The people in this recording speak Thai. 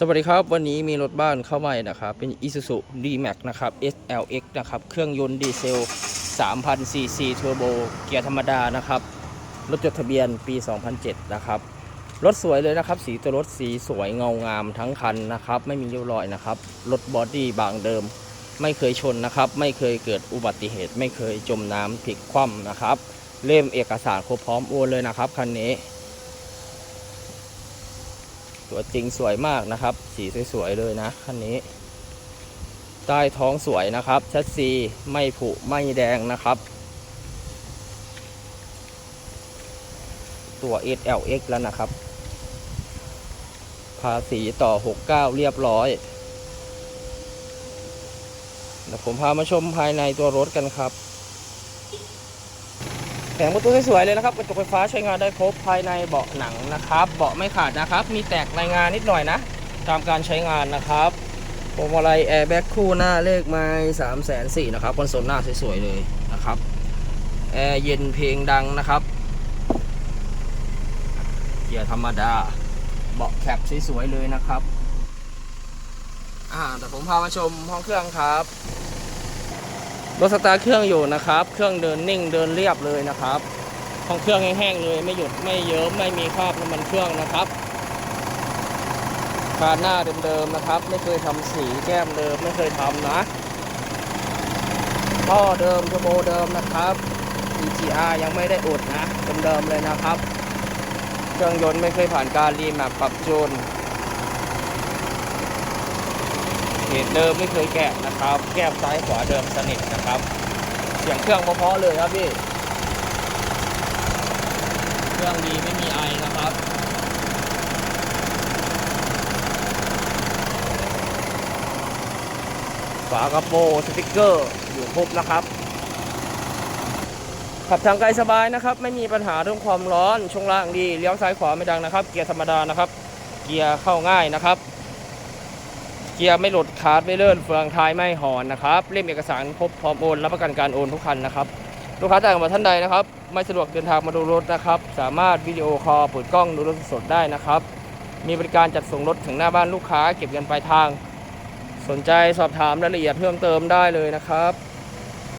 สวัสดีครับ วันนี้มีรถบ้านเข้ามานะครับ เป็น Isuzu D-Max นะครับ SLX นะครับ เครื่องยนต์ดีเซล 3,000 cc Turbo เกียร์ธรรมดานะครับ รถจดทะเบียนปี 2007 นะครับ รถสวยเลยนะครับ สีตัวรถสีสวยเงางามทั้งคันนะครับ ไม่มีริ้วรอยนะครับ รถบอดี้บางเดิม ไม่เคยชนนะครับ ไม่เคยเกิดอุบัติเหตุ ไม่เคยจมน้ำพลิกคว่ำนะครับ เล่มเอกสารครบพร้อมโอนเลยนะครับคันนี้ ตัวจริงสวยมากนะครับ สีสวยๆเลยนะคันนี้ ใต้ท้องสวยนะครับ ชัดซีไม่ผุไม่แดงนะครับ ตัว SLX แล้วนะครับ ภาษีต่อ 69 เรียบร้อยเดี๋ยวผมพามาชมภายในตัวรถกันครับ แผงประตูสวยๆเลยนะครับกระจกไฟฟ้าใช้งานได้ครบภายในเบาะหนังนะครับ เบาะไม่ขาดนะครับ มีแตกรายงานนิดหน่อยนะ ตามการใช้งานนะครับพวงมาลัยแอร์แบ็กคู่หน้าเลขไม้สามแสนสี่นะครับคอนโซลหน้าสวยๆเลยนะครับแอร์เย็นเพลงดังนะครับเกียร์ธรรมดา เบาะแคปสวยๆเลยนะครับอ่าแต่ผมพามาชมห้องเครื่องครับ รถสตาร์เครื่องอยู่นะครับ เครื่องเดินนิ่งเดินเรียบเลยนะครับห้องเครื่องแห้งๆเลยไม่หยุดไม่เยิ้มไม่มีคราบน้ำมันเครื่องนะครับคานหน้าเดิมๆนะครับ ไม่เคยทำสีแก้มเดิมไม่เคยทำนะท่อเดิมเทอร์โบเดิมนะครับ EGR ยังไม่ได้อุดนะเดิมๆเลยนะครับ เครื่องยนต์ไม่เคยผ่านการรีแมปปรับจูน เพ จเดิมไม่เคยแกะนะครับ แก้มซ้ายขวาเดิมสนิทนะครับ เสียงเครื่องเพาะเลยครับพี่เครื่องดีไม่มีไอนะครับฝากระโปรงสติกเกอร์อยู่ครบนะครับ ขับทางไกลสบายนะครับ ไม่มีปัญหาเรื่องความร้อนช่วงล่างดีเลี้ยวซ้ายขวาไม่ดังนะครับ เกียร์ธรรมดานะครับ เกียร์เข้าง่ายนะครับ เกียร์ไม่หลุดคาร์ดไม่เลื่อนเฟืองท้ายไม่หอนนะครับเล่มเอกสารครบพร้อมโอนรับประกันการโอนทุกคันนะครับลูกค้าต่างจังหวัดท่านใดนะครับ ไม่สะดวกเดินทางมาดูรถนะครับ สามารถวิดีโอคอลเปิดกล้องดูรถสดได้นะครับ มีบริการจัดส่งรถถึงหน้าบ้านลูกค้าเก็บเงินปลายทาง สนใจสอบถามรายละเอียดเพิ่มเติมได้เลยนะครับ